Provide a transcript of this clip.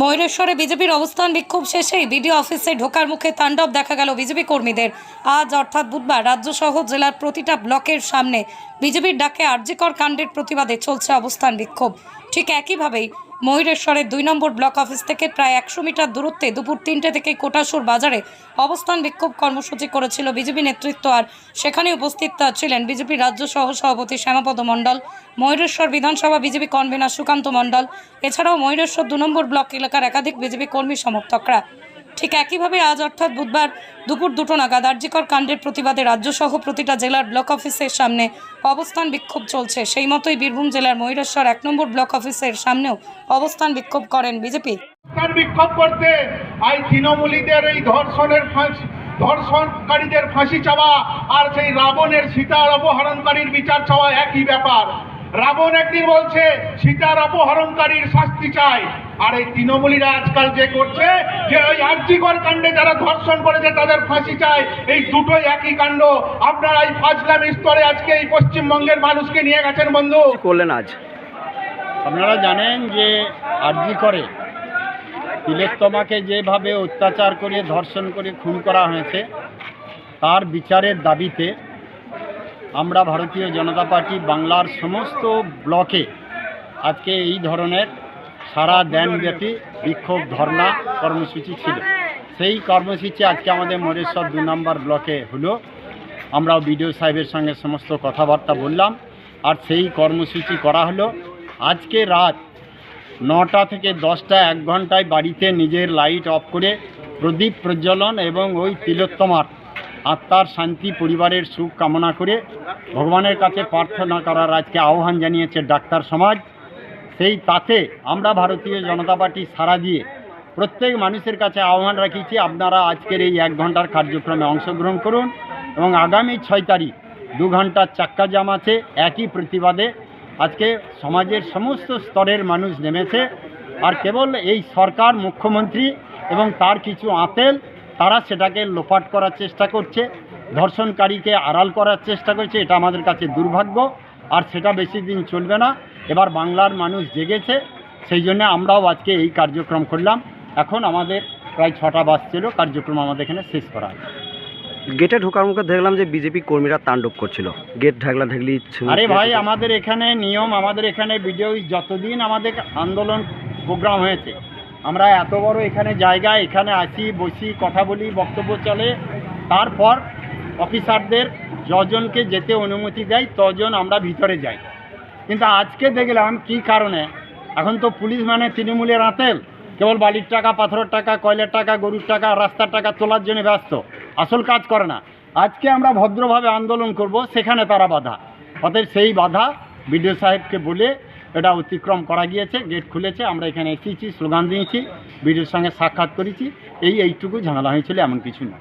ময়ূরেশ্বরে বিজেপির অবস্থান বিক্ষোভ শেষেই বিডিও অফিসে ঢোকার মুখে তাণ্ডব দেখা গেল বিজেপি কর্মীদের। আজ অর্থাৎ বুধবার রাজ্যসহ জেলার প্রতিটা ব্লকের সামনে বিজেপির ডাকে আর্যিকর কাণ্ডের প্রতিবাদে চলছে অবস্থান বিক্ষোভ। ঠিক একইভাবেই ময়ূরেশ্বরের দুই নম্বর ব্লক অফিস থেকে প্রায় একশো মিটার দূরত্বে দুপুর তিনটে থেকে কোটাসুর বাজারে অবস্থান বিক্ষোভ কর্মসূচি করেছিল বিজেপি নেতৃত্ব আর সেখানে উপস্থিত ছিলেন বিজেপি রাজ্য সহ সভাপতি শ্যামাপদ মণ্ডল, ময়ূরেশ্বর বিধানসভা বিজেপি কনভেনার সুকান্ত মণ্ডল, এছাড়াও ময়ূরেশ্বর দু নম্বর ব্লক এলাকার একাধিক বিজেপি কর্মী সমর্থকরা। ঠিক একইভাবে আজ অর্থাৎ বুধবার দুপুর দুটো নাগাদ আর্যিকর কাণ্ডের প্রতিবাদে রাজ্যসহ প্রতিটা জেলার ব্লক অফিসের সামনে অবস্থান বিক্ষোভ চলছে। সেই মতোই বীরভূম জেলার ময়ূরেশ্বর এক নম্বর ব্লক অফিসের সামনেও অবস্থান বিক্ষোভ করেন বিজেপি। বিক্ষোভ করতে এই তৃণমূলীদের এই ধর্ষণের ধর্ষণকারীদের ফাঁসি চাওয়া আর সেই রাবণের সীতার অপহরণকারীর বিচার চাওয়া একই ব্যাপার। রাবণ একদিন বলছে সীতার অপহরণকারীর শাস্তি চাই। আর এই তৃণমূলীরা আজকাল যে করছে যে ওই আর্যিকর কাণ্ডে যারা ধর্ষণ করেছে তাদের ফাঁসি চাই। এই দুটোই একই কাণ্ড। আপনারা এই ফাজলামি স্তরে আজকে এই পশ্চিমবঙ্গের মানুষকে নিয়ে গেছেন বন্ধু। করলেন আজ? আপনারা জানেন যে আরজি করে তিলোত্তমাকে যেভাবে অত্যাচার করে ধর্ষণ করে খুন করা হয়েছে তার বিচারের দাবিতে আমরা ভারতীয় জনতা পার্টি বাংলার সমস্ত ব্লকে আজকে এই ধরনের সারা দেনব্যাপী বিক্ষোভ ধর্ণা কর্মসূচি ছিল। সেই কর্মসূচি আজকে আমাদের মরেশ্বর দু নম্বর ব্লকে হলো। আমরাও বিডিও সাহেবের সঙ্গে সমস্ত কথাবার্তা বললাম আর সেই কর্মসূচি করা হলো। আজকে রাত নটা থেকে দশটা এক ঘন্টায় বাড়িতে নিজের লাইট অফ করে প্রদীপ প্রজ্বলন এবং ওই তিলোত্তমার আত্মার শান্তি, পরিবারের সুখ কামনা করে ভগবানের কাছে প্রার্থনা করার আজকে আহ্বান জানিয়েছে ডাক্তার সমাজ। সেই তাতে আমরা ভারতীয় জনতা পার্টি সারা দিয়ে প্রত্যেক মানুষের কাছে আহ্বান রাখিছি আপনারা আজকের এই এক ঘণ্টার কার্যক্রমে অংশগ্রহণ করুন এবং আগামী ছয় তারিখ দু ঘণ্টার চাক্কা জাম আছে, একই প্রতিবাদে আজকে সমাজের সমস্ত স্তরের মানুষ নেমেছে। আর কেবল এই সরকার, মুখ্যমন্ত্রী এবং তার কিছু আতেল তারা সেটাকে লোপাট করার চেষ্টা করছে ধর্ষণকারীকে আড়াল করার চেষ্টা করছে এটা আমাদের কাছে দুর্ভাগ্য আর সেটা বেশি দিন চলবে না। এবার বাংলার মানুষ জেগেছে সেই জন্য আমরাও আজকে এই কার্যক্রম করলাম। এখন আমাদের প্রায় ছটা বাস ছিল কার্যক্রম আমাদের এখানে শেষ করা গেটে ঢোকার মুখে দেখলাম যে বিজেপি কর্মীরা তাণ্ডব করছিল। গেট ঢাকলা ঢাকলি আরে ভাই আমাদের এখানে নিয়ম আমাদের এখানে ভিডিও যতদিন আমাদের আন্দোলন প্রোগ্রাম হয়েছে আমরা এত বড় এখানে জায়গা, এখানে আসি, বসি, কথা বলি, বক্তব্য চলে। তারপর অফিসারদের যজনকে যেতে অনুমতি দেয় তজন আমরা ভিতরে যাই। কিন্তু আজকে দেখলাম কি কারণে? এখন তো পুলিশ মানে তৃণমূলের আঁতেল। কেবল বালির টাকা, পাথরের টাকা, কয়লার টাকা, গরুর টাকা, রাস্তার টাকা তোলার জন্য ব্যস্ত। আসল কাজ করে না। আজকে আমরা ভদ্রভাবে আন্দোলন করব, সেখানে তারা বাধা। অতএব সেই বাধা বিডিও সাহেবকে বলে এটা অতিক্রম করা গিয়েছে গেট খুলেছে, আমরা এখানে এসেছি, স্লোগান দিয়েছি বিডিওর সঙ্গে সাক্ষাৎ করেছি, এই এইটুকু ঝামেলা হয়েছিল, এমন কিছু না